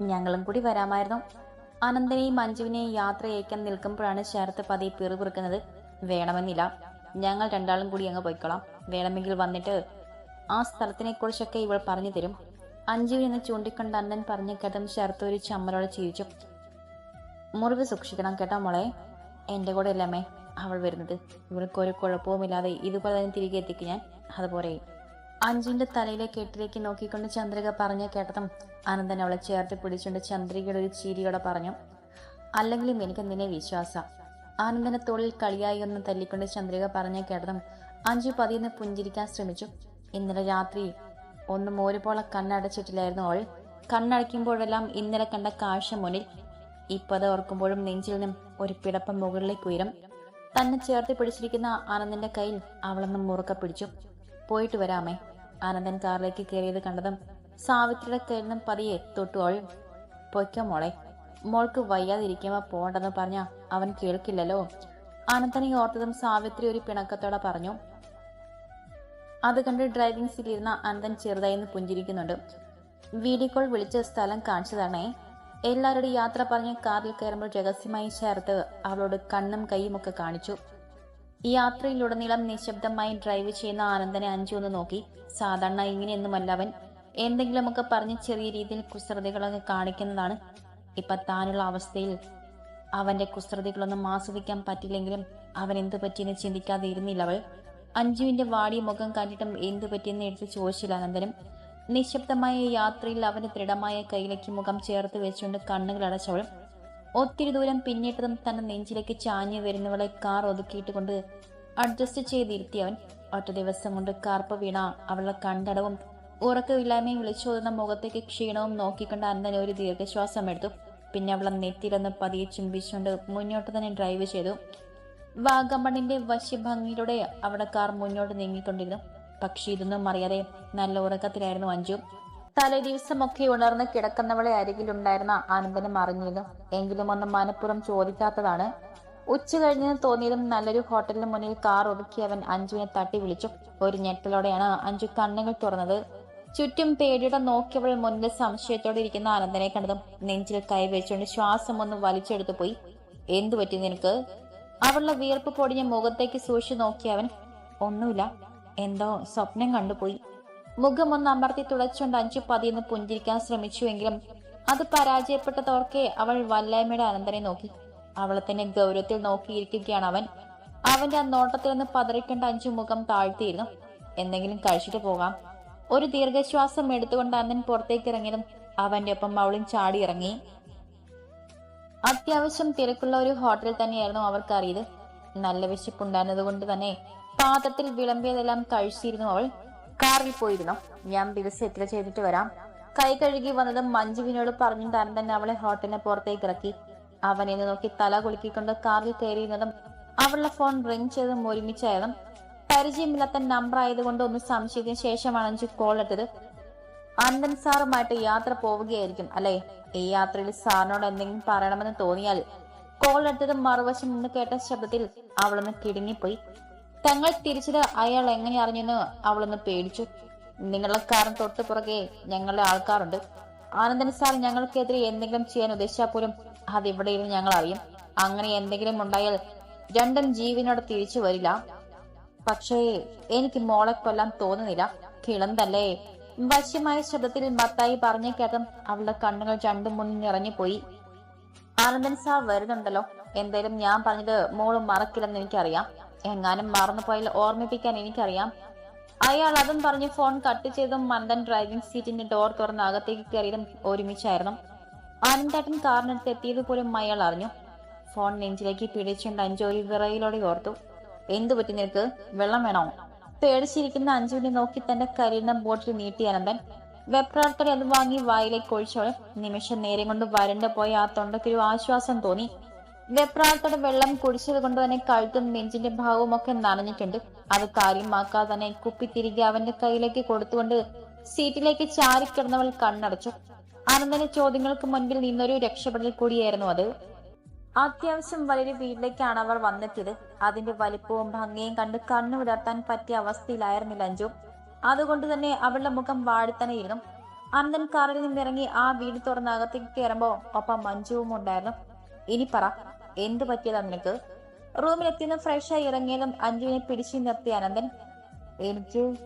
ഞങ്ങളും കൂടി വരാമായിരുന്നു. അനന്തനെയും മഞ്ജുവിനെയും യാത്ര അയക്കാൻ നിൽക്കുമ്പോഴാണ് ശരത്ത് പതി പിറുപിറുക്കുന്നത് വേണമെന്നില്ല. ഞങ്ങൾ രണ്ടാളും കൂടി അങ്ങ് പോയിക്കോളാം. വേണമെങ്കിൽ വന്നിട്ട് ആ സ്ഥലത്തിനെ കുറിച്ചൊക്കെ ഇവൾ പറഞ്ഞു തരും. അഞ്ജുവിനെന്ന് ചൂണ്ടിക്കൊണ്ട് അന്നൻ പറഞ്ഞ കേട്ടതും ശരത്ത് ഒരു ചമ്മലോടെ ചിരിച്ചു. മുറിവ് സൂക്ഷിക്കണം കേട്ടോ മോളെ. എന്റെ കൂടെ അല്ലമ്മേ അവൾ വരുന്നത്. ഇവൾക്ക് ഒരു കുഴപ്പവുമില്ലാതെ ഇതുപോലെ തന്നെ തിരികെ എത്തിക്കും ഞാൻ. അതുപോലെ. അഞ്ജുവിന്റെ തലയിലെ കെട്ടിലേക്ക് നോക്കിക്കൊണ്ട് ചന്ദ്രിക പറഞ്ഞ കേട്ടതും അനന്തൻ അവളെ ചേർത്ത് പിടിച്ചുകൊണ്ട് ചന്ദ്രികയുടെ ഒരു ചിരിയോടെ പറഞ്ഞു അല്ലെങ്കിലും എനിക്ക് നിന്നെ വിശ്വാസം. ആനന്ദനെ തോളിൽ കളിയായി ഒന്ന് തല്ലിക്കൊണ്ട് ചന്ദ്രിക പറഞ്ഞ കേട്ടതും അഞ്ജു പതിയെന്ന് പുഞ്ചിരിക്കാൻ ശ്രമിച്ചു. ഇന്നലെ രാത്രി ഒന്ന് മോരുപോലെ കണ്ണടച്ചിട്ടില്ലായിരുന്നു അവൾ. കണ്ണടയ്ക്കുമ്പോഴെല്ലാം ഇന്നലെ കണ്ട കാഴ്ച മുന്നിൽ. ഇപ്പത് ഓർക്കുമ്പോഴും നെഞ്ചിൽ നിന്നും ഒരു പിടപ്പം മുകളിലേക്ക് ഉയരും. തന്നെ ചേർത്ത് പിടിച്ചിരിക്കുന്ന ആനന്ദന്റെ കയ്യിൽ അവളൊന്ന് മുറുക്ക പിടിച്ചു. പോയിട്ട് വരാമേ. ആനന്ദൻ കാറിലേക്ക് കയറിയത് കണ്ടതും സാവിത്രിയുടെ നിന്നും പതിയെ തൊട്ടു അവൾ പൊയ്ക്കോ മോളെ മോൾക്ക് വയ്യാതിരിക്കുമ്പോ പോണ്ടെന്ന് പറഞ്ഞ അവൻ കേൾക്കില്ലല്ലോ ആനന്ദനെ ഓർത്തതും സാവിത്രി ഒരു പിണക്കത്തോടെ പറഞ്ഞു അത് കണ്ട് ഡ്രൈവിംഗ് സീറ്റിലിരുന്ന അനന്തൻ ചെറുതായി നിന്ന് പുഞ്ചിരിക്കുന്നുണ്ട്. വീഡിയോ കോൾ വിളിച്ച സ്ഥലം കാണിച്ചു തരണേ എല്ലാവരുടെ യാത്ര പറഞ്ഞ് കാറിൽ കയറുമ്പോൾ രഹസ്യമായി ചേർത്ത് അവളോട് കണ്ണും കൈയും ഒക്കെ കാണിച്ചു. ഈ യാത്രയിലുടനീളം നിശബ്ദമായി ഡ്രൈവ് ചെയ്യുന്ന ആനന്ദനെ അഞ്ചു ഒന്ന് നോക്കി. സാധാരണ ഇങ്ങനെയൊന്നുമല്ല അവൻ. എന്തെങ്കിലുമൊക്കെ പറഞ്ഞ് ചെറിയ രീതിയിൽ കുസൃതികളൊക്കെ കാണിക്കുന്നതാണ്. ഇപ്പൊ താനുള്ള അവസ്ഥയിൽ അവന്റെ കുസൃതികളൊന്നും ആസ്വദിക്കാൻ പറ്റില്ലെങ്കിലും അവൻ എന്തു പറ്റിയെന്ന് ചിന്തിക്കാതെ ഇരുന്നില്ല അവൾ. അഞ്ജുവിന്റെ വാടി മുഖം കണ്ടിട്ടും എന്തു പറ്റിയെന്ന് എടുത്ത് ചോദിച്ചില്ല അനന്തരം. നിശബ്ദമായ യാത്രയിൽ അവന്റെ ദൃഢമായ കയ്യിലേക്ക് മുഖം ചേർത്ത് വെച്ചുകൊണ്ട് കണ്ണുകൾ അടച്ചവൾ. ഒത്തിരി ദൂരം പിന്നിട്ടതും തന്റെ നെഞ്ചിലേക്ക് ചാഞ്ഞു വരുന്നവളെ കാർ ഒതുക്കിയിട്ട് കൊണ്ട് അഡ്ജസ്റ്റ് ചെയ്തിരുത്തി അവൻ ഒറ്റ ദിവസം കൊണ്ട് കാർപ്പ് വീണ അവളുടെ കണ്ടടവും ഉറക്കമില്ലായ്മയും വിളിച്ചോതുന്ന മുഖത്തേക്ക് ക്ഷീണവും നോക്കിക്കൊണ്ട് അന്നനെ ഒരു ദീർഘശ്വാസം എടുത്തു. പിന്നെ അവളെ നെറ്റിലൊന്ന് പതിയെ ചുംബിച്ചുകൊണ്ട് മുന്നോട്ട് തന്നെ ഡ്രൈവ് ചെയ്തു. വാഗമണിന്റെ വശ്യഭംഗിയിലൂടെ അവിടെ കാർ മുന്നോട്ട് നീങ്ങിക്കൊണ്ടിരുന്നു. പക്ഷെ ഇതൊന്നും അറിയാതെ നല്ല ഉറക്കത്തിലായിരുന്നു അഞ്ജു. തലേ ദിവസമൊക്കെ ഉണർന്ന് കിടക്കുന്നവളെ അരികിലുണ്ടായിരുന്ന ആനന്ദനം അറിഞ്ഞിരുന്നു. എങ്കിലും ഒന്നും മനഃപ്പുറം ചോദിക്കാത്തതാണ്. ഉച്ച കഴിഞ്ഞെന്ന് തോന്നിയതും നല്ലൊരു ഹോട്ടലിന് മുന്നിൽ കാർ ഒതുക്കി അവൻ അഞ്ജുവിനെ തട്ടി വിളിച്ചു. ഒരു ഞെട്ടലോടെയാണ് അഞ്ജു കണ്ണുകൾ തുറന്നത്. ചുറ്റും പേടിയുടെ നോക്കിയവൾ മുന്നിൽ സംശയത്തോടെ ഇരിക്കുന്ന ആനന്ദനെ കണ്ടതും നെഞ്ചിൽ കൈവച്ചുകൊണ്ട് ശ്വാസം ഒന്ന് വലിച്ചെടുത്തു പോയി. എന്തു പറ്റി നിനക്ക്? അവളുടെ വിയർപ്പ് പൊടിഞ്ഞ മുഖത്തേക്ക് സൂക്ഷിച്ചു നോക്കിയ അവൻ ഒന്നുമില്ല. എന്തോ സ്വപ്നം കണ്ടുപോയി. മുഖം ഒന്ന് അമർത്തി തുടച്ചുകൊണ്ട് അഞ്ചു പതിയെന്ന് പുഞ്ചിരിക്കാൻ ശ്രമിച്ചുവെങ്കിലും അത് പരാജയപ്പെട്ടതോർക്കെ അവൾ വല്ലായ്മയുടെ അനന്തനെ നോക്കി. അവളെ തന്നെ ഗൗരവത്തിൽ നോക്കിയിരിക്കുകയാണ് അവൻ. അവന്റെ ആ നോട്ടത്തിൽ നിന്ന് പതറിക്കേണ്ട അഞ്ചു മുഖം താഴ്ത്തിയിരുന്നു. എന്തെങ്കിലും കഴിച്ചിട്ട് പോകാം. ഒരു ദീർഘശ്വാസം എടുത്തുകൊണ്ട് അന്നൻ പുറത്തേക്ക് ഇറങ്ങിയതും അവന്റെ ഒപ്പം അവളും ചാടി ഇറങ്ങി അത്യാവശ്യം തിരക്കുള്ള ഒരു ഹോട്ടലിൽ തന്നെയായിരുന്നു അവർക്ക് അറിയത് നല്ല വിശപ്പുണ്ടായിരുന്നത് കൊണ്ട് തന്നെ പാത്രത്തിൽ വിളമ്പിയതെല്ലാം കഴിച്ചിരുന്നു അവൾ. കാറിൽ പോയിരുന്നു. ഞാൻ ബിൽസ് എത്ര ചെയ്തിട്ട് വരാം. കൈ കഴുകി വന്നതും മഞ്ജുവിനോട് പറഞ്ഞു താൻ തന്നെ അവളെ ഹോട്ടലിന് പുറത്തേക്ക് ഇറക്കി. അവനെ നോക്കി തല കുലുക്കിക്കൊണ്ട് കാറിൽ കയറിയിരുന്നതും അവളുടെ ഫോൺ റിംഗ് ചെയ്തും ഒരുമിച്ചായതും പരിചയമില്ലാത്ത നമ്പർ ആയതുകൊണ്ട് ഒന്ന് സംശയിക്കുന്ന ശേഷമാണ് അഞ്ചു കോൾ എടുത്തത്. അന്തൻ സാറുമായിട്ട് യാത്ര പോവുകയായിരിക്കും അല്ലെ? ഈ യാത്രയിൽ സാറിനോട് എന്തെങ്കിലും പറയണമെന്ന് തോന്നിയാൽ കോൾ എടുത്തത് മറുവശം നിന്ന് കേട്ട ശബ്ദത്തിൽ അവളൊന്ന് കിടുങ്ങിപ്പോയി. തങ്ങൾ തിരിച്ചത് അയാൾ എങ്ങനെ അറിഞ്ഞെന്ന് അവളൊന്ന് പേടിച്ചു. നിങ്ങളുടെ കാരൻ തൊട്ട് പുറകെ ഞങ്ങളുടെ ആൾക്കാരുണ്ട്. ആനന്ദൻ സാർ ഞങ്ങൾക്കെതിരെ എന്തെങ്കിലും ചെയ്യാൻ ഉദ്ദേശിച്ചാൽ പോലും അത് ഇവിടെ ഇരുന്ന് ഞങ്ങൾ അറിയും അങ്ങനെ എന്തെങ്കിലും ഉണ്ടായാൽ രണ്ടും ജീവിനോട് തിരിച്ചു വരില്ല. പക്ഷേ എനിക്ക് മോളെ കൊല്ലാൻ തോന്നുന്നില്ല. കിളന്തല്ലേ. വശ്യമായ ശബ്ദത്തിൽ മത്തായി പറഞ്ഞു കേട്ടം അവളുടെ കണ്ണുകൾ രണ്ടും മുന്നിൽ നിറഞ്ഞുപോയി. ആനന്ദൻ സാർ വരുന്നുണ്ടല്ലോ. എന്തായാലും ഞാൻ പറഞ്ഞത് മോൾ മറക്കില്ലെന്ന് എനിക്കറിയാം. എങ്ങാനും മറന്നുപോയാൽ ഓർമ്മിപ്പിക്കാൻ എനിക്കറിയാം. അയാൾ അതും പറഞ്ഞ് ഫോൺ കട്ട് ചെയ്തും മന്ദൻ ഡ്രൈവിംഗ് സീറ്റിന്റെ ഡോർ തുറന്ന് അകത്തേക്ക് കയറിയതും ഒരുമിച്ചായിരുന്നു. ആനന്ദേട്ടൻ കാറിനടുത്ത് എത്തിയത് പോലും അയാൾ അറിഞ്ഞു. ഫോൺ നെഞ്ചിലേക്ക് പിടിച്ചുകൊണ്ട് അഞ്ചു വിറയിലൂടെ ഓർത്തു. എന്തു പറ്റി നിനക്ക്? വെള്ളം വേണോ? പേടിച്ചിരിക്കുന്ന അഞ്ജുവിനെ നോക്കി തന്റെ കരിയുന്ന ബോട്ടിൽ നീട്ടി അനന്തൻ. വെപ്രാളത്തോടെ അത് വാങ്ങി വായിലേക്ക് ഒഴിച്ചോൾ നിമിഷം നേരം കൊണ്ട് വരണ്ട പോയ ആ തൊണ്ടയ്ക്കൊരു ആശ്വാസം തോന്നി. വെപ്രാളത്തോടെ വെള്ളം കുടിച്ചത് കൊണ്ട് തന്നെ കഴുത്തും നെഞ്ചിന്റെ ഭാഗവും ഒക്കെ നനഞ്ഞിട്ടുണ്ട്. അത് കാര്യമാക്കാതെ തന്നെ കുപ്പി തിരികെ അവന്റെ കയ്യിലേക്ക് കൊടുത്തുകൊണ്ട് സീറ്റിലേക്ക് ചാരിക്കിടന്നവൾ കണ്ണടച്ചു. ആനന്ദന്റെ ചോദ്യങ്ങൾക്ക് മുൻപിൽ നിന്നൊരു രക്ഷപ്പെടൽ കൂടിയായിരുന്നു അത്. അത്യാവശ്യം വലിയൊരു വീട്ടിലേക്കാണ് അവർ വന്നെത്തിയത്. അതിന്റെ വലിപ്പവും ഭംഗിയും കണ്ട് കണ്ണു വിടർത്താൻ പറ്റിയ അവസ്ഥയിലായിരുന്നില്ല അഞ്ജു അതുകൊണ്ട് തന്നെ അവളുടെ മുഖം വാടി തന്നെ ഇരുന്നു കാറിൽ നിന്നിറങ്ങി ആ വീട് തുറന്ന് അകത്തേക്ക് കയറുമ്പോ ഒപ്പം മഞ്ജുവും ഉണ്ടായിരുന്നു. ഇനി പറ എന്ത് പറ്റിയതാ നിനക്ക്? റൂമിലെത്തിയതും ഫ്രഷായി ഇറങ്ങിയതും അഞ്ജുവിനെ പിടിച്ചു നിർത്തി അനന്തൻ. എനിക്ക്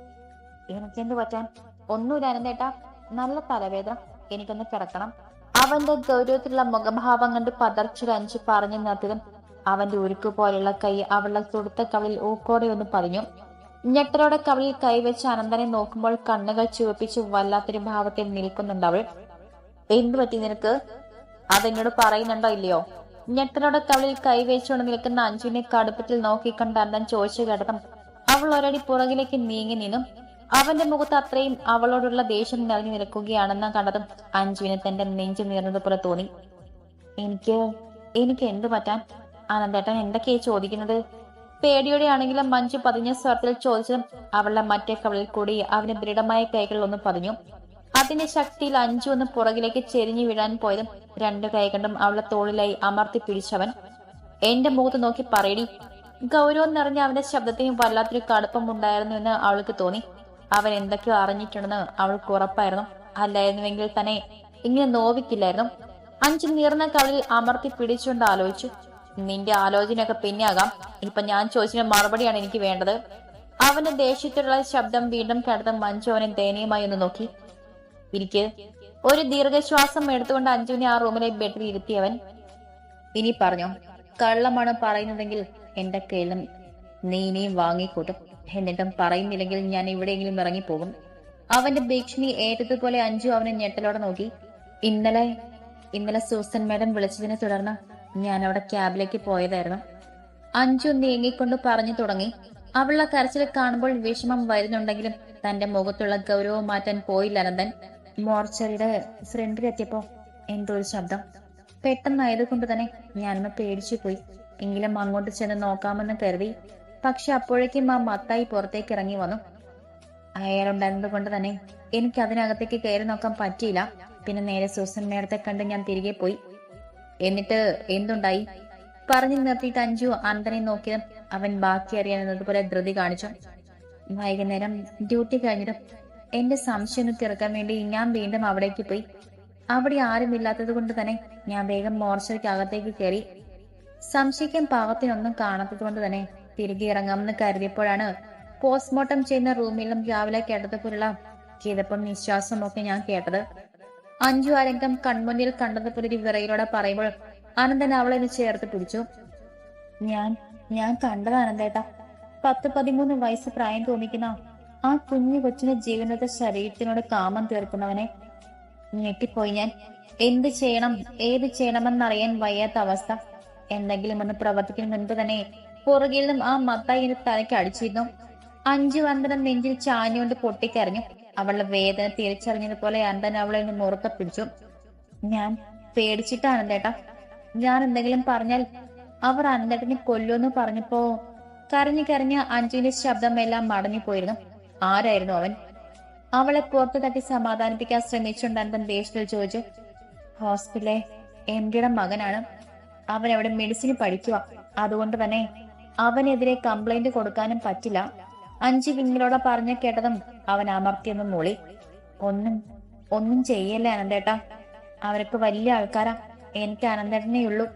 എനിക്കെന്ത് പറ്റാൻ? ഒന്നുമില്ല അനന്തേട്ടാ നല്ല തലവേദന. എനിക്കൊന്ന് കിടക്കണം. അവന്റെ ഗൗരവത്തിലുള്ള മുഖഭാവം കണ്ട് പതർച്ചൊരു അഞ്ചു പറഞ്ഞു നിർത്തിയതും അവന്റെ ഉരുക്ക് പോലെയുള്ള കൈ അവളുടെ തുടുത്ത കവളിൽ ഊക്കോടെ ഒന്ന് പറഞ്ഞു ഞെട്ടലോടെ കവളിൽ കൈവച്ച് അനന്തനെ നോക്കുമ്പോൾ കണ്ണുകൾ ചുവപ്പിച്ച് വല്ലാത്തൊരു ഭാവത്തിൽ നിൽക്കുന്നുണ്ട് അവൾ. എന്തു പറ്റി നിനക്ക്? അതെന്നോട് പറയുന്നുണ്ടോ ഇല്ലയോ? ഞെട്ടലോടെ കവളിൽ കൈവച്ചുകൊണ്ട് നിൽക്കുന്ന അഞ്ജുവിനെ കടുപ്പത്തിൽ നോക്കിക്കണ്ട അന്നൻ ചോദിച്ചു കേട്ടതും അവൾ ഒരടി പുറകിലേക്ക് നീങ്ങി നിന്നും. അവന്റെ മുഖത്ത് അത്രയും അവളോടുള്ള ദേഷ്യം നിറഞ്ഞു നിൽക്കുകയാണെന്ന് കണ്ടതും അഞ്ജുവിന് തന്റെ നെഞ്ചു നീർന്നതുപോലെ തോന്നി. എനിക്ക് എനിക്ക് എന്തു പറ്റാൻ? അനന്തേട്ടൻ എന്തൊക്കെയാ ചോദിക്കുന്നത്? പേടിയോടെയാണെങ്കിലും മഞ്ജു പതിഞ്ഞ സ്വരത്തിൽ ചോദിച്ചതും അവളുടെ മറ്റേ കവളിൽ കൂടി അവന് ദൃഢമായ കൈകൾ ഒന്ന് പതിഞ്ഞു. അതിന്റെ ശക്തിയിൽ അഞ്ചു ഒന്ന് പുറകിലേക്ക് ചെരിഞ്ഞു വീഴാൻ പോയതും രണ്ട് കൈകണ്ടും അവളെ തോളിലായി അമർത്തി പിടിച്ചവൻ. എന്റെ മുഖത്ത് നോക്കി പറയടി ഗൗരവം നിറഞ്ഞ അവന്റെ ശബ്ദത്തിന് വല്ലാത്തൊരു കടുപ്പം ഉണ്ടായിരുന്നു എന്ന് അവൾക്ക് തോന്നി. അവൻ എന്തൊക്കെയോ അറിഞ്ഞിട്ടുണ്ടെന്ന് അവൾക്ക് ഉറപ്പായിരുന്നു. അല്ലായിരുന്നുവെങ്കിൽ തന്നെ ഇങ്ങനെ നോവിക്കില്ലായിരുന്നു. അഞ്ചു നീർന്ന കവളിൽ അമർത്തി പിടിച്ചുകൊണ്ട് ആലോചിച്ചു. നിന്റെ ആലോചനയൊക്കെ പിന്നെയാകാം. ഇപ്പൊ ഞാൻ ചോദിച്ചതിന് മറുപടിയാണ് എനിക്ക് വേണ്ടത്. അവന്റെ ദേഷ്യത്തിലുള്ള ശബ്ദം വീണ്ടും കേട്ടത് മഞ്ജു അവനെ ദയനീയമായി ഒന്ന് നോക്കി. ഇരിക്ക്. ഒരു ദീർഘശ്വാസം എടുത്തുകൊണ്ട് അഞ്ജുവിനെ ആ റൂമിലെ ബെഡിൽ ഇരുത്തിയവൻ ഇനി പറഞ്ഞു കള്ളമാണ് പറയുന്നതെങ്കിൽ എന്റെ കയ്യിലും നീ ഇനിയും വാങ്ങിക്കൂട്ടും. എന്നിട്ടും പറയുന്നില്ലെങ്കിൽ ഞാൻ എവിടെയെങ്കിലും ഇറങ്ങിപ്പോകും. അവന്റെ ഭീഷണി ഏറ്റതുപോലെ അഞ്ജു അവനെ ഞെട്ടലോടെ നോക്കി. ഇന്നലെ ഇന്നലെ സൂസൻ മാഡം വിളിച്ചതിനെ തുടർന്ന് ഞാൻ അവിടെ ക്യാബിലേക്ക് പോയതായിരുന്നു. അഞ്ജു നീങ്ങിക്കൊണ്ട് പറഞ്ഞു തുടങ്ങി. അവളുടെ കരച്ചിൽ കാണുമ്പോൾ വിഷമം വരുന്നുണ്ടെങ്കിലും തന്റെ മുഖത്തുള്ള ഗൗരവം മാറ്റാൻ പോയില്ല അനന്തൻ മോർച്ചറിയുടെ ഫ്രണ്ടിലെത്തിയപ്പോ എന്തോ ഒരു ശബ്ദം. പെട്ടെന്നായതുകൊണ്ട് തന്നെ ഞാനൊന്ന് പേടിച്ചു പോയി. എങ്കിലും അങ്ങോട്ട് ചെന്ന് നോക്കാമെന്ന് കരുതി. പക്ഷെ അപ്പോഴേക്കും ആ മത്തായി പുറത്തേക്ക് ഇറങ്ങി വന്നു. അയാളുണ്ടായിരുന്നത് കൊണ്ട് തന്നെ എനിക്ക് അതിനകത്തേക്ക് കയറി നോക്കാൻ പറ്റിയില്ല. പിന്നെ നേരെ സൂസൻ നേരത്തെ കണ്ട് ഞാൻ തിരികെ പോയി. എന്നിട്ട് എന്തുണ്ടായി? പറഞ്ഞു നിർത്തിയിട്ട് അഞ്ചു അന്തനെ നോക്കിയതും അവൻ ബാക്കി അറിയാനെന്നതുപോലെ ധൃതി കാണിച്ചു. വൈകുന്നേരം ഡ്യൂട്ടി കഴിഞ്ഞിട്ടും എന്റെ സംശയം ഒന്ന് തീർക്കാൻ വേണ്ടി ഞാൻ വീണ്ടും അവിടേക്ക് പോയി. അവിടെ ആരുമില്ലാത്തത് കൊണ്ട് തന്നെ ഞാൻ വേഗം മോർച്ചയ്ക്ക് അകത്തേക്ക് കയറി. സംശയിക്കാൻ പാകത്തിനൊന്നും കാണാത്തത് കൊണ്ട് തന്നെ തിരികെ ഇറങ്ങാമെന്ന് കരുതിയപ്പോഴാണ് പോസ്റ്റ്മോർട്ടം ചെയ്യുന്ന റൂമിലും രാവിലെ കേട്ടതുപോലുള്ള കിതപ്പും നിശ്വാസവും ഒക്കെ ഞാൻ കേട്ടത്. അഞ്ചു ആരംഗം കൺമുന്നിൽ കണ്ടതുപോലെ ഒരു വിറയിലൂടെ പറയുമ്പോൾ അനന്തൻ അവളെ ചേർത്ത് പിടിച്ചു. ഞാൻ ഞാൻ കണ്ടത് അനന്തേട്ട. പത്ത് പതിമൂന്ന് വയസ്സ് പ്രായം തോന്നിക്കുന്ന ആ കുഞ്ഞു കൊച്ചിന്റെ ജീവനത്തെ ശരീരത്തിനോട് കാമം തീർക്കുന്നവനെ ഞെട്ടിപ്പോയി ഞാൻ. എന്ത് ചെയ്യണം? ഏത് ചെയ്യണമെന്നറിയാൻ വയ്യാത്ത അവസ്ഥ. എന്തെങ്കിലും ഒന്ന് പ്രവർത്തിക്കുന്ന മുൻപ് തന്നെ പുറകിൽ നിന്നും ആ മത്തായി എന്റെ തലയ്ക്ക് അടിച്ചിരുന്നു. അഞ്ചു വന്ദനം നെഞ്ചിൽ ചാഞ്ഞുകൊണ്ട് പൊട്ടിക്കരഞ്ഞു. അവളുടെ വേദന തിരിച്ചറിഞ്ഞതുപോലെ അന്തൻ അവളെ ഒന്ന് മുറുക്ക പിടിച്ചു. ഞാൻ പേടിച്ചിട്ടാണ് ചേട്ടാ. ഞാൻ എന്തെങ്കിലും പറഞ്ഞാൽ അവർ അന്തട്ടിനെ കൊല്ലുമെന്ന് പറഞ്ഞപ്പോ കരഞ്ഞു കരഞ്ഞ അഞ്ജുവിന്റെ ശബ്ദമെല്ലാം എല്ലാം പോയിരുന്നു. ആരായിരുന്നു അവൻ? അവളെ പുറത്തു തട്ടി സമാധാനിപ്പിക്കാൻ ശ്രമിച്ചുണ്ടായിരുന്ന ദേഷ്യത്തിൽ ചോദിച്ചു ഹോസ്പിറ്റലെ എം ഡിയുടെ മകനാണ്. അവൻ അവിടെ മെഡിസിൻ പഠിക്കുക. അതുകൊണ്ട് തന്നെ അവനെതിരെ കംപ്ലൈന്റ് കൊടുക്കാനും പറ്റില്ല. അഞ്ചു വിങ്ങിലോടെ പറഞ്ഞു കേട്ടതും അവൻ അമർത്തിയെന്ന് മൂളി. ഒന്നും ഒന്നും ചെയ്യല്ലേ അനന്തേട്ടാ? അവരൊക്കെ വലിയ ആൾക്കാരാ. എനിക്ക് അനന്തേട്ടനേ ഉള്ളൂ.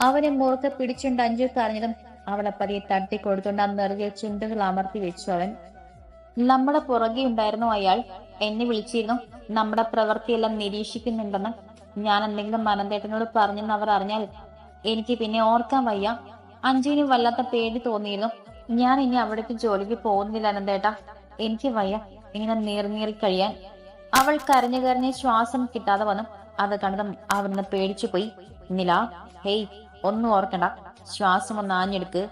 അവനെ മുറുക്കെ പിടിച്ചുണ്ട് അഞ്ചു കരഞ്ഞതും അവളെ പതിയെ തട്ടി കൊടുത്തുകൊണ്ട് ആ നിറയെ ചുണ്ടുകൾ അമർത്തി വെച്ചു അവൻ. നമ്മുടെ പുറകെ ഉണ്ടായിരുന്നു അയാൾ എന്നെ വിളിച്ചിരുന്നു. നമ്മുടെ പ്രവൃത്തിയെല്ലാം നിരീക്ഷിക്കുന്നുണ്ടെന്ന് ഞാൻ എന്തെങ്കിലും മനന്തേട്ടനോട് പറഞ്ഞെന്ന് അവർ അറിഞ്ഞാൽ എനിക്ക് പിന്നെ ഓർക്കാൻ വയ്യ. അഞ്ജുവിന് വല്ലാത്ത പേടി തോന്നിയിരുന്നു. ഞാൻ ഇനി അവിടേക്ക് ജോലിക്ക് പോകുന്നില്ല അനന്തേട്ട. എനിക്ക് വയ്യ ഇങ്ങനെ നീർനീറി കഴിയാൻ. അവൾ കരഞ്ഞു കരഞ്ഞ് ശ്വാസം കിട്ടാതെ വന്നു. അത് കണ്ടതും അവിടുന്ന് പേടിച്ചു പോയി. നില ഹേയ് ഒന്നും ഓർക്കണ്ട. ശ്വാസം ഒന്ന് ആഞ്ഞെടുക്ക്.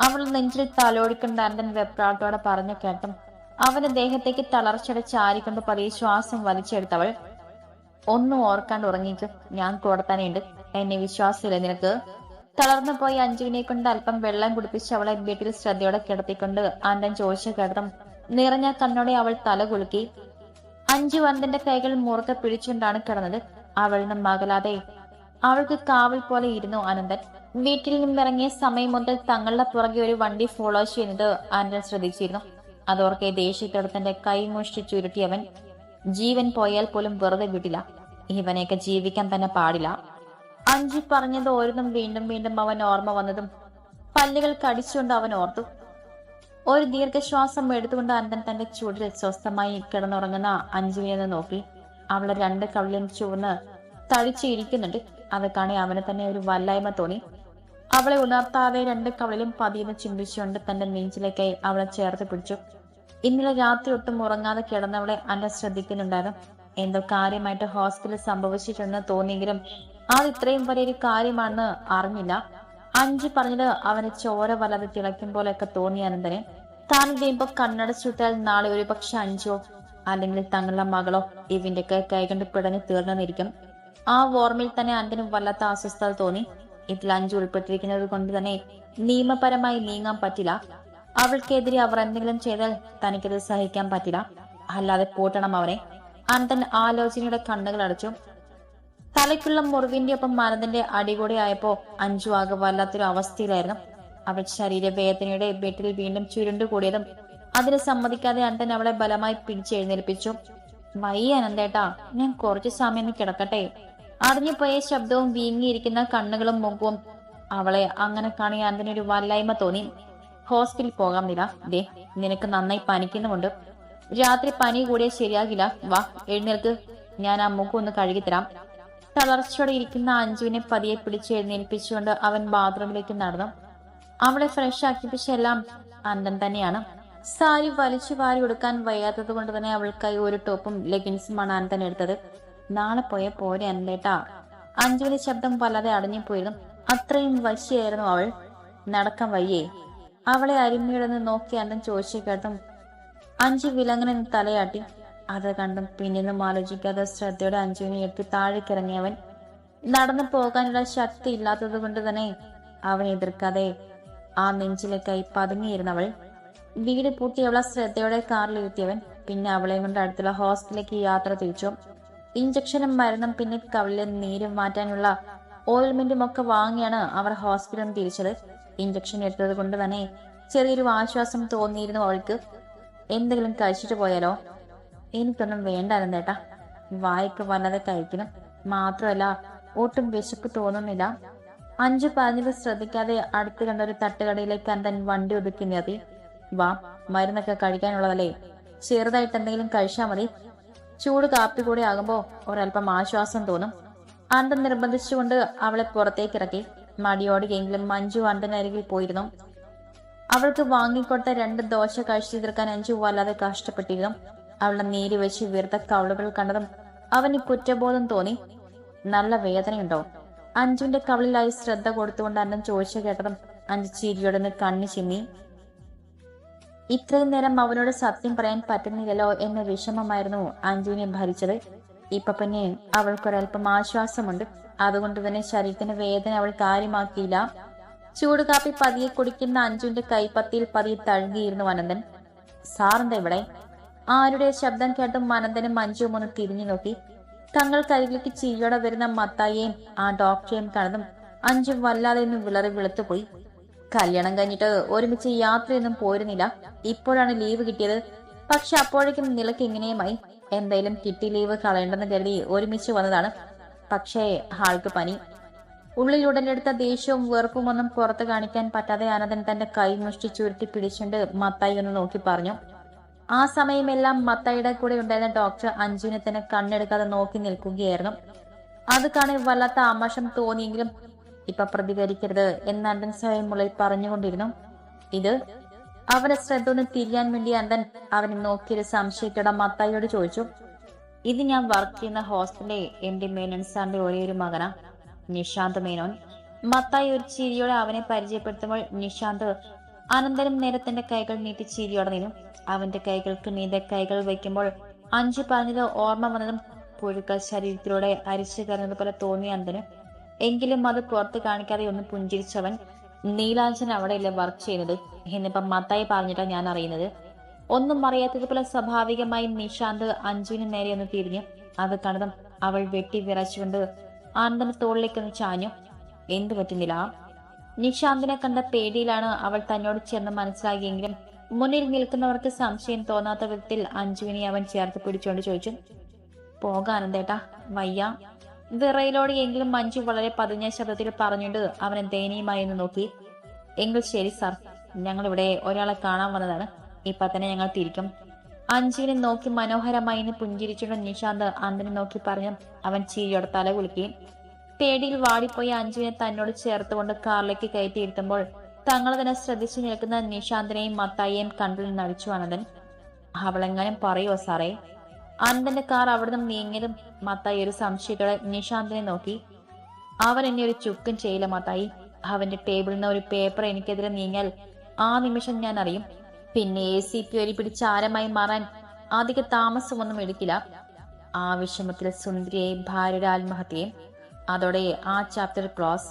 അവൾ നെഞ്ചിൽ തലോടിക്കൊണ്ട് അനന്തൻ വെപ്രാട്ടോടെ പറഞ്ഞു കേട്ടും അവന്റെ ദേഹത്തേക്ക് തളർച്ചയുടെ ചാരിക്കൊണ്ട് പതിയെ ശ്വാസം വലിച്ചെടുത്തവൾ ഒന്നും ഓർക്കാണ്ട് ഉറങ്ങിക്കും ഞാൻ കൂടത്താനുണ്ട് എന്നെ വിശ്വാസമില്ല നിനക്ക്. തളർന്നു പോയി അഞ്ജുവിനെ കൊണ്ട് അല്പം വെള്ളം കുടിപ്പിച്ച് അവളെ വീട്ടിൽ ശ്രദ്ധയോടെ കിടത്തിക്കൊണ്ട് ആന്റൻ ചോദിച്ച കിടത്തം നിറഞ്ഞ കണ്ണോടെ അവൾ തല കുലുക്കി. അഞ്ചു വന്തിന്റെ കൈകൾ മുറുക്കെ പിടിച്ചുകൊണ്ടാണ് കിടന്നത്. അവളിൽ നിന്നും മകലാതെ അവൾക്ക് കാവൽ പോലെ ഇരുന്നു അനന്തൻ. വീട്ടിൽ നിന്നിറങ്ങിയ സമയം മുതൽ തങ്ങളുടെ പുറകെ ഒരു വണ്ടി ഫോളോ ചെയ്യുന്നത് ആനന്ദൻ ശ്രദ്ധിച്ചിരുന്നു. അതോർക്കെ ദേഷ്യത്തോടെ തന്റെ കൈ മുഷ്ടി ചുരുട്ടിയവൻ ജീവൻ പോയാൽ പോലും വെറുതെ വിടില്ല. ഇവനെയൊക്കെ ജീവിക്കാൻ തന്നെ പാടില്ല. അഞ്ചി പറഞ്ഞത് ഓരോന്നും വീണ്ടും വീണ്ടും അവൻ ഓർമ്മ വന്നതും പല്ലുകൾ കടിച്ചുകൊണ്ട് അവൻ ഓർത്തു. ഒരു ദീർഘശ്വാസം എടുത്തുകൊണ്ട് അനന്തൻ തന്റെ ചൂടിൽ സ്വസ്ഥമായി കിടന്നുറങ്ങുന്ന അഞ്ജുവിനെ നോക്കി. അവളെ രണ്ട് കവിളിലും ചുവന്ന് തടിച്ചിരിക്കുന്നുണ്ട്. അത് കാണി അവന് തന്നെ ഒരു വല്ലായ്മ തോന്നി. അവളെ ഉണർത്താതെ രണ്ട് കവളിലും പതിയെന്ന് ചിന്തിച്ചുകൊണ്ട് തന്റെ നെഞ്ചിലേക്കായി അവളെ ചേർത്ത് പിടിച്ചു. ഇന്നലെ രാത്രി ഒട്ടും ഉറങ്ങാതെ കിടന്നവളെ അന്ന ശ്രദ്ധിക്കുന്നുണ്ടായിരുന്നു. എന്തോ കാര്യമായിട്ട് ഹോസ്പിറ്റലിൽ സംഭവിച്ചിട്ടുണ്ടെന്ന് തോന്നിയെങ്കിലും അത് ഇത്രയും വലിയൊരു കാര്യമാണെന്ന് അറിഞ്ഞില്ല. അഞ്ചു പറഞ്ഞത് അവനെ ചോര വല്ലാതെ തിളയ്ക്കും പോലെയൊക്കെ തോന്നി അനന്തനെ. താൻ കഴിയുമ്പോ കണ്ണടച്ചുവിട്ടാൽ നാളെ ഒരു പക്ഷെ അഞ്ചോ അല്ലെങ്കിൽ തങ്ങളുടെ മകളോ ഇവന്റെയൊക്കെ കൈകൊണ്ട് പിടഞ്ഞു തീർന്നെന്നിരിക്കും ആ ഓർമ്മയിൽ തന്നെ അന്തനും വല്ലാത്ത അസ്വസ്ഥത തോന്നി. ഇതിൽ അഞ്ചു ഉൾപ്പെട്ടിരിക്കുന്നത് കൊണ്ട് തന്നെ നിയമപരമായി നീങ്ങാൻ പറ്റില്ല. അവൾക്കെതിരെ അവർ എന്തെങ്കിലും ചെയ്താൽ തനിക്കത് സഹിക്കാൻ പറ്റില്ല. അല്ലാതെ പൂട്ടണം അവനെ. അനന്തൻ ആലോചനയുടെ കണ്ണുകൾ അടച്ചു. തലയ്ക്കുള്ള മുറിവിന്റെ ഒപ്പം മരത്തിന്റെ അടികൂടെ ആയപ്പോ അഞ്ചു ആകെ വല്ലാത്തൊരു അവസ്ഥയിലായിരുന്നു. അവൾ ശരീരവേദനയുടെ വീട്ടിൽ വീണ്ടും ചുരുണ്ടുകൂടിയതും അതിന് സമ്മതിക്കാതെ അന്തൻ അവളെ ബലമായി പിടിച്ചെഴുന്നേൽപ്പിച്ചു വൈ അനന്തേട്ടാ ഞാൻ കുറച്ചു സമയം കിടക്കട്ടെ? അടഞ്ഞുപോയ ശബ്ദവും വീങ്ങിയിരിക്കുന്ന കണ്ണുകളും മുഖവും അവളെ അങ്ങനെ കാണിയാൻ അതിനൊരു വല്ലായ്മ തോന്നി. ഹോസ്പിറ്റലിൽ പോകാം നില. ദേ നിനക്ക് നന്നായി പനിക്കുന്നുമുണ്ട്. രാത്രി പനി കൂടിയ ശരിയാകില്ല. വാ എഴുന്നേൽക്ക്. ഞാൻ ആ മുഖം ഒന്ന് കഴുകിത്തരാം. തളർച്ചയോടെ ഇരിക്കുന്ന അഞ്ജുവിനെ പതിയെ പിടിച്ച് എഴുന്നേൽപ്പിച്ചുകൊണ്ട് അവൻ ബാത്റൂമിലേക്ക് നടന്നു. അവളെ ഫ്രഷ് ആക്കിപ്പിച്ചെല്ലാം അന്തൻ തന്നെയാണ്. സാരി വലിച്ചു വാരി കൊടുക്കാൻ വയ്യാത്തത് കൊണ്ട് തന്നെ അവൾക്കായി ഒരു ടോപ്പും ലെഗിൻസുമാണ് അന്തൻ എടുത്തത്. നാളെ പോയ പോരെ കേട്ടാ അഞ്ജുവിന്റെ ശബ്ദം വല്ലാതെ അടഞ്ഞു പോയിരുന്നു. അത്രയും വശ്യായിരുന്നു അവൾ. നടക്കാൻ വയ്യേ. അവളെ അരിമയുടെ നോക്കി അന്തൻ ചോദിച്ചു കേട്ടും അഞ്ചു വിലങ്ങനെ തലയാട്ടി. അത് കണ്ടും പിന്നീന്നും ആലോചിക്കാതെ ശ്രദ്ധയോടെ അഞ്ജുവിനെ എടുത്ത് താഴേക്കിറങ്ങിയവൻ. നടന്നു പോകാനുള്ള ശക്തി ഇല്ലാത്തത് കൊണ്ട് തന്നെ അവൻ എതിർക്കാതെ ആ നെഞ്ചിലെ കൈ പതുങ്ങിയിരുന്നവൾ വീട് പൂട്ടി അവളെ ശ്രദ്ധയോടെ കാറിലിരുത്തിയവൻ. പിന്നെ അവളെ കൊണ്ട് അടുത്തുള്ള ഹോസ്റ്റലിലേക്ക് യാത്ര തിരിച്ചു. ഇഞ്ചക്ഷനും മരുന്നും പിന്നെ കവിളിലെ നീരും മാറ്റാനുള്ള ഓയിൽമെന്റും ഒക്കെ വാങ്ങിയാണ് അവർ ഹോസ്പിറ്റലിൽ തിരിച്ചത്. ഇഞ്ചക്ഷൻ എടുത്തത് കൊണ്ട് തന്നെ ചെറിയൊരു ആശ്വാസം തോന്നിയിരുന്നു അവൾക്ക്. എന്തെങ്കിലും കഴിച്ചിട്ട് പോയാലോ? എനിക്കൊന്നും വേണ്ടായിരുന്നു ചേട്ടാ വായിക്ക് വല്ലാതെ കഴിക്കണം. മാത്രമല്ല ഒട്ടും വിശപ്പ് തോന്നുന്നില്ല. അഞ്ചു പറഞ്ഞത് ശ്രദ്ധിക്കാതെ അടുത്ത് കണ്ട ഒരു തട്ടുകടയിലേക്ക് അന്തൻ വണ്ടി ഒതുക്കി നിർത്തി. വാ മരുന്നൊക്കെ കഴിക്കാനുള്ളതല്ലേ? ചെറുതായിട്ട് എന്തെങ്കിലും കഴിച്ചാൽ മതി. ചൂട് കാപ്പി കൂടെ ആകുമ്പോ ഒരല്പം ആശ്വാസം തോന്നും. അന്ത നിർബന്ധിച്ചുകൊണ്ട് അവളെ പുറത്തേക്ക് ഇറക്കി മടിയോടുകയെങ്കിലും മഞ്ജു അന്തനരികിൽ പോയിരുന്നു. അവൾക്ക് വാങ്ങിക്കൊടുത്ത രണ്ട് ദോശ കഴിച്ചു തീർക്കാൻ അഞ്ചു വല്ലാതെ കഷ്ടപ്പെട്ടിരുന്നു. അവളെ നേരി വെച്ച് വീർത്ത കവളുകൾ കണ്ടതും അവന് കുറ്റബോധം തോന്നി. നല്ല വേദനയുണ്ടോ? അഞ്ജുവിന്റെ കവളിലായി ശ്രദ്ധ കൊടുത്തുകൊണ്ട് അന്നം ചോദിച്ചു കേട്ടതും അഞ്ചു ചിരിയോടൊന്ന് കണ്ണു ചിമ്മി. ഇത്രയും നേരം അവനോട് സത്യം പറയാൻ പറ്റുന്നില്ലല്ലോ എന്ന വിഷമമായിരുന്നു അഞ്ജുവിനെ ഭരിച്ചത്. ഇപ്പൊ പിന്നെ അവൾക്കൊരൽപ്പം ആശ്വാസമുണ്ട്. അതുകൊണ്ട് തന്നെ ശരീരത്തിന് വേദന അവൾ കാര്യമാക്കിയില്ല. ചൂട് കാപ്പി പതിയെ കുടിക്കുന്ന അഞ്ജുവിന്റെ കൈപ്പത്തിയിൽ പതിയെ തഴുകിയിരുന്നു അനന്തൻ. സാറിന്റെ ഇവിടെ? ആരുടെ ശബ്ദം കേട്ടും അനന്തനും മഞ്ജുവും ഒന്ന് തിരിഞ്ഞു നോക്കി. തങ്ങൾ കരികിലേക്ക് ചീയോടെ വരുന്ന മത്തായേയും ആ ഡോക്ടറെയും കണ്ടതും അഞ്ജു വല്ലാതെ ഒന്ന് വിളറി വെളുത്തുപോയി. കല്യാണം കഴിഞ്ഞിട്ട് ഒരുമിച്ച് യാത്രയൊന്നും പോയിരുന്നില്ല ഇപ്പോഴാണ് ലീവ് കിട്ടിയത്. പക്ഷെ അപ്പോഴേക്കും നിലയ്ക്ക് ഇങ്ങനെയുമായി. എന്തായാലും കിട്ടി ലീവ് കളയണ്ടെന്ന് കരുതി ഒരുമിച്ച് വന്നതാണ്. പക്ഷേ ആൾക്ക് പനി. ഉള്ളിൽ ഉടലെടുത്ത ദേഷ്യവും വെറുപ്പും ഒന്നും പുറത്ത് കാണിക്കാൻ പറ്റാതെ അനന്തൻ തന്റെ കൈ മുഷ്ടി ചുരുട്ടി പിടിച്ചുകൊണ്ട് മത്തായി ഒന്ന് നോക്കി പറഞ്ഞു. ആ സമയമെല്ലാം മത്തായിയുടെ കൂടെ ഉണ്ടായിരുന്ന ഡോക്ടർ അഞ്ജുനെ തന്നെ കണ്ണെടുക്കാതെ നോക്കി നിൽക്കുകയായിരുന്നു. അത് കാണി വല്ലാത്ത ആമോഷം തോന്നിയെങ്കിലും ഇപ്പൊ പ്രതികരിക്കരുത് എന്ന് അന്തൻ സ്വയം ഉള്ളിൽ പറഞ്ഞുകൊണ്ടിരുന്നു. ഇത് അവരെ ശ്രദ്ധ ഒന്ന് തിരിയാൻ വേണ്ടി അന്തൻ അവനെ നോക്കിയൊരു സംശയത്തോടെ മത്തായിയോട് ചോദിച്ചു. ഇത് ഞാൻ വർക്ക് ചെയ്യുന്ന ഹോസ്റ്റലിലെ എം ഡി മേനോൻ സാറിന്റെ ഒരേ ഒരു മകനാ നിഷാന്ത് മേനോൻ. മത്തായി ഒരു ചിരിയോടെ അവനെ പരിചയപ്പെടുത്തുമ്പോൾ നിഷാന്ത് അനന്തരം നേരെ തന്റെ കൈകൾ നീട്ടി ചിരിയോടെ നിന്നു. അവന്റെ കൈകൾക്ക് നീന്ത കൈകൾ വയ്ക്കുമ്പോൾ അഞ്ചു പറഞ്ഞത് ഓർമ്മ വന്നതും പുഴുക്കൾ ശരീരത്തിലൂടെ അരിച്ചു കയറുന്നത് പോലെ തോന്നിയ അന്തന് എങ്കിലും അത് പുറത്ത് കാണിക്കാതെ ഒന്ന് പുഞ്ചിരിച്ചവൻ നീലാഞ്ചൻ അവിടെയല്ലേ വർക്ക് ചെയ്യുന്നത്? എന്നിപ്പം മത്തായി പറഞ്ഞിട്ടാണ് ഞാൻ അറിയുന്നത്. ഒന്നും അറിയാത്തതുപോലെ സ്വാഭാവികമായി നിഷാന്ത് അഞ്ജുവിന് നേരെ ഒന്ന് തിരിഞ്ഞു അത് കണ്ടതും അവൾ വെട്ടി വിറച്ചുകൊണ്ട് ആനന്ദന് തോളിലേക്ക് ഒന്ന് ചാഞ്ഞു. എന്തു പറ്റുന്നില്ല നിഷാന്തിനെ കണ്ട പേടിയിലാണ് അവൾ തന്നോട് ചേർന്ന് മനസ്സിലാക്കിയെങ്കിലും മുന്നിൽ നിൽക്കുന്നവർക്ക് സംശയം തോന്നാത്ത വിധത്തിൽ അഞ്ജുവിനെ അവൻ ചേർത്ത് പിടിച്ചുകൊണ്ട് ചോദിച്ചു പോകാനന്ദേട്ടാ വയ്യ. വിറയിലോടെ എങ്കിലും മഞ്ജു വളരെ പതിഞ്ഞ ശബ്ദത്തിൽ പറഞ്ഞുകൊണ്ട് അവനെ ദയനീയമായി എന്ന് നോക്കി. എങ്കിൽ ശരി സാർ. ഞങ്ങളിവിടെ ഒരാളെ കാണാൻ വന്നതാണ്. ഇപ്പൊ തന്നെ ഞങ്ങൾ തിരിക്കും. അഞ്ജുവിനെ നോക്കി മനോഹരമായി എന്ന് പുഞ്ചിരിച്ചുകൊണ്ട് നിശാന്ത് അന്തിനെ നോക്കി പറഞ്ഞു അവൻ ചീരിയോടെ തല കുളിക്കുകയും പേടിയിൽ വാടിപ്പോയി അഞ്ജുവിനെ തന്നോട് ചേർത്തുകൊണ്ട് കാറിലേക്ക് കയറ്റിയിരുത്തുമ്പോൾ തങ്ങൾ തന്നെ ശ്രദ്ധിച്ചു നിൽക്കുന്ന നിശാന്തിനെയും മത്തായിയെയും കണ്ടിൽ നടിച്ചു അനന്തൻ അവളെങ്ങാനും പറയുമോ സാറേ? അനന്തന്റെ കാർ അവിടുന്ന് നീങ്ങിയതും മത്തായി ഒരു സംശയത്തോടെ നിശാന്തിനെ നോക്കി. അവൻ എന്നെ ഒരു ചുക്കും ചെയ്യില്ല മത്തായി. അവന്റെ ടേബിളിൽ നിന്ന് ഒരു പേപ്പർ എനിക്കെതിരെ നീങ്ങിയാൽ ആ നിമിഷം ഞാൻ അറിയും. പിന്നെ എ സി പി ഒരു പിടിച്ച് ആരമായി മാറാൻ അധിക താമസമൊന്നും എടുക്കില്ല. ആ വിഷമത്തിൽ സുന്ദരിയെ ഭാര്യയുടെ ആത്മഹത്യയും അതോടെ ആ ചാപ്റ്റർ ക്ലോസ്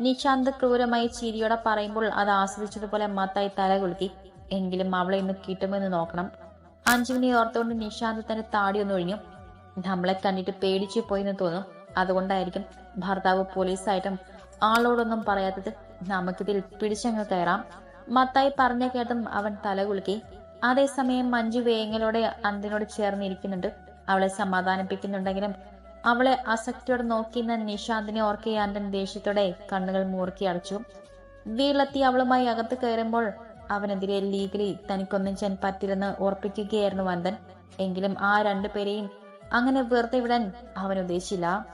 നിശാന്ത് ക്രൂരമായി ചിരിയോടെ പറയുമ്പോൾ അത് ആസ്വദിച്ചതുപോലെ മത്തായി തല കുലുക്കി. എങ്കിലും അവളെ ഇന്ന് കിട്ടുമെന്ന് നോക്കണം. അഞ്ജുവിനെ ഓർത്തുകൊണ്ട് നിഷാന്ത് തന്റെ താടി ഒന്നൊഴിഞ്ഞു നമ്മളെ കണ്ടിട്ട് പേടിച്ചു പോയെന്ന് തോന്നും. അതുകൊണ്ടായിരിക്കും ഭർത്താവ് പോലീസായിട്ടും ആളോടൊന്നും പറയാത്തത് നമുക്കിതിൽ പിടിച്ചങ്ങ് കയറാം. മത്തായി പറഞ്ഞ കേട്ടും അവൻ തല കുലുക്കി. അതേസമയം മഞ്ജു വേങ്ങലോടെ അന്തിനോട് ചേർന്നിരിക്കുന്നുണ്ട്. അവളെ സമാധാനിപ്പിക്കുന്നുണ്ടെങ്കിലും അവളെ അസക്തിയോടെ നോക്കിയിരുന്ന നിഷാന്തിനെ ഓർക്കെ അന്തൻ ദേഷ്യത്തോടെ കണ്ണുകൾ മൂർക്കി അടച്ചു. വീട്ടിലെത്തി അവളുമായി അകത്ത് കയറുമ്പോൾ അവനെതിരെ ലീഗലി തനിക്കൊന്നും ചെയ്യാൻ പറ്റില്ലെന്ന് ഉറപ്പിക്കുകയായിരുന്നു വന്ദൻ. എങ്കിലും ആ രണ്ടുപേരെയും അങ്ങനെ വെറുതെ വിടാൻ അവൻ ഉദ്ദേശിച്ചില്ല